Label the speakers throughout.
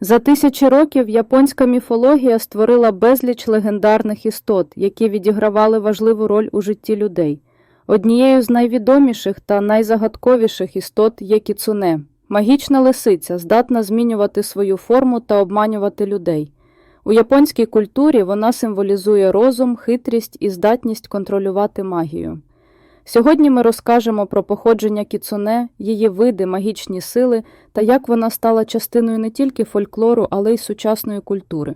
Speaker 1: За тисячі років японська міфологія створила безліч легендарних істот, які відігравали важливу роль у житті людей. Однією з найвідоміших та найзагадковіших істот є кіцуне – магічна лисиця, здатна змінювати свою форму та обманювати людей. У японській культурі вона символізує розум, хитрість і здатність контролювати магію. Сьогодні ми розкажемо про походження кіцуне, її види, магічні сили та як вона стала частиною не тільки фольклору, але й сучасної культури.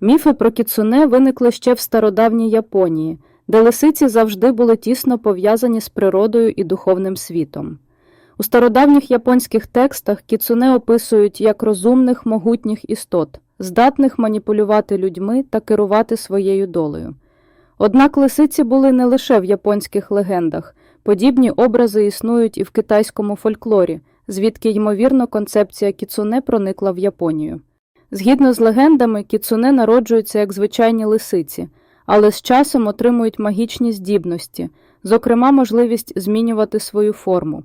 Speaker 1: Міфи про кіцуне виникли ще в стародавній Японії, де лисиці завжди були тісно пов'язані з природою і духовним світом. У стародавніх японських текстах кіцуне описують як розумних, могутніх істот, здатних маніпулювати людьми та керувати своєю долею. Однак лисиці були не лише в японських легендах, подібні образи існують і в китайському фольклорі, звідки, ймовірно, концепція кіцуне проникла в Японію. Згідно з легендами, кіцуне народжуються як звичайні лисиці, але з часом отримують магічні здібності, зокрема можливість змінювати свою форму.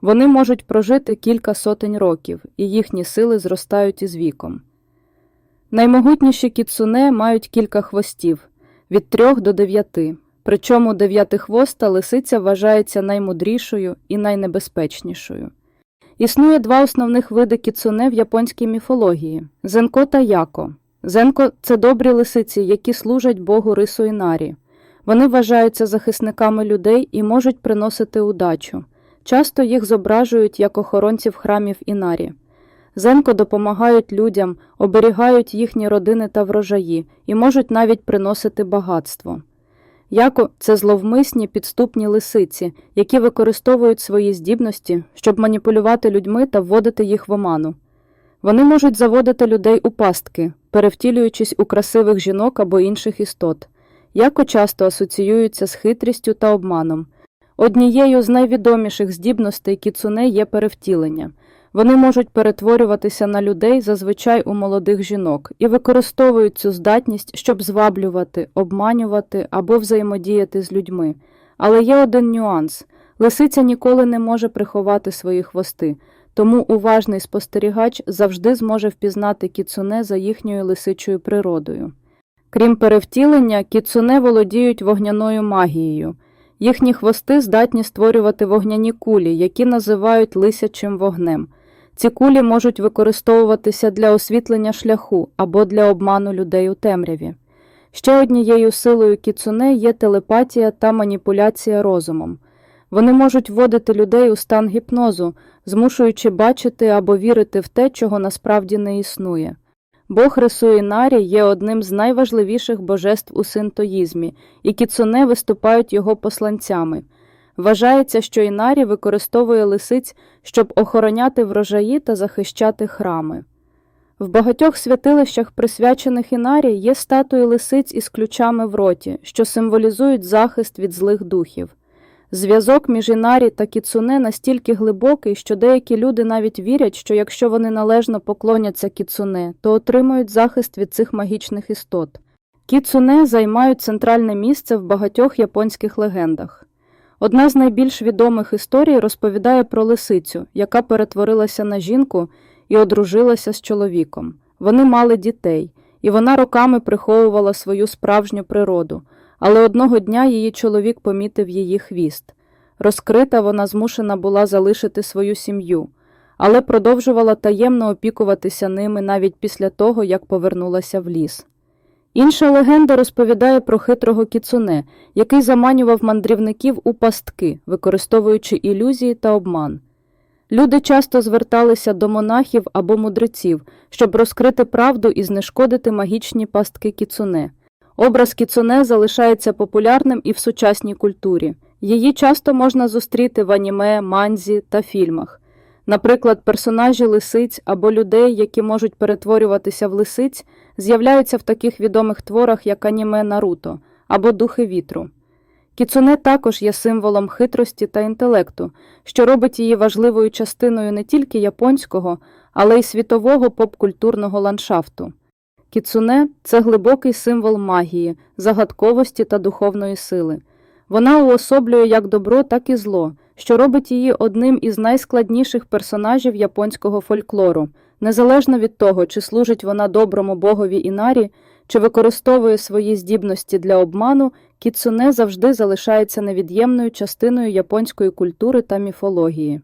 Speaker 1: Вони можуть прожити кілька сотень років, і їхні сили зростають із віком. Наймогутніші кіцуне мають кілька хвостів від трьох до дев'яти, причому дев'ятихвоста лисиця вважається наймудрішою і найнебезпечнішою. Існує два основних види кіцуне в японській міфології зенко та яко. Зенко це добрі лисиці, які служать богу рису Інарі. Вони вважаються захисниками людей і можуть приносити удачу. Часто їх зображують як охоронців храмів Інарі. Зенко допомагають людям, оберігають їхні родини та врожаї і можуть навіть приносити багатство. Яко це зловмисні підступні лисиці, які використовують свої здібності, щоб маніпулювати людьми та вводити їх в оману. Вони можуть заводити людей у пастки, перевтілюючись у красивих жінок або інших істот. Яко часто асоціюються з хитрістю та обманом. Однією з найвідоміших здібностей кіцуне є перевтілення. Вони можуть перетворюватися на людей зазвичай у молодих жінок і використовують цю здатність, щоб зваблювати, обманювати або взаємодіяти з людьми. Але є один нюанс лисиця ніколи не може приховати свої хвости, тому уважний спостерігач завжди зможе впізнати кіцуне за їхньою лисичою природою. Крім перевтілення, кіцуне володіють вогняною магією. Їхні хвости здатні створювати вогняні кулі, які називають лисячим вогнем. Ці кулі можуть використовуватися для освітлення шляху або для обману людей у темряві. Ще однією силою кіцуне є телепатія та маніпуляція розумом. Вони можуть вводити людей у стан гіпнозу, змушуючи бачити або вірити в те, чого насправді не існує. Бог Рисуїнарі є одним з найважливіших божеств у синтоїзмі, і кіцуне виступають його посланцями. Вважається, що Інарі використовує лисиць, щоб охороняти врожаї та захищати храми. В багатьох святилищах, присвячених Інарі, є статуї лисиць із ключами в роті, що символізують захист від злих духів. Зв'язок між Інарі та кіцуне настільки глибокий, що деякі люди навіть вірять, що якщо вони належно поклоняться кіцуне, то отримують захист від цих магічних істот. Кіцуне займають центральне місце в багатьох японських легендах. Одна з найбільш відомих історій розповідає про лисицю, яка перетворилася на жінку і одружилася з чоловіком. Вони мали дітей, і вона роками приховувала свою справжню природу, але одного дня її чоловік помітив її хвіст. Розкрита вона змушена була залишити свою сім'ю, але продовжувала таємно опікуватися ними навіть після того, як повернулася в ліс. Інша легенда розповідає про хитрого кіцуне, який заманював мандрівників у пастки, використовуючи ілюзії та обман. Люди часто зверталися до монахів або мудреців, щоб розкрити правду і знешкодити магічні пастки кіцуне. Образ кіцуне залишається популярним і в сучасній культурі. Її часто можна зустріти в аніме, манзі та фільмах. Наприклад, персонажі лисиць або людей, які можуть перетворюватися в лисиць, з'являються в таких відомих творах, як аніме Наруто або Духи вітру. Кіцуне також є символом хитрості та інтелекту, що робить її важливою частиною не тільки японського, але й світового попкультурного ландшафту. Кіцуне це глибокий символ магії, загадковості та духовної сили. Вона уособлює як добро, так і зло, що робить її одним із найскладніших персонажів японського фольклору, Незалежно від того, чи служить вона доброму богові Інарі, чи використовує свої здібності для обману, кіцуне завжди залишається невід'ємною частиною японської культури та міфології.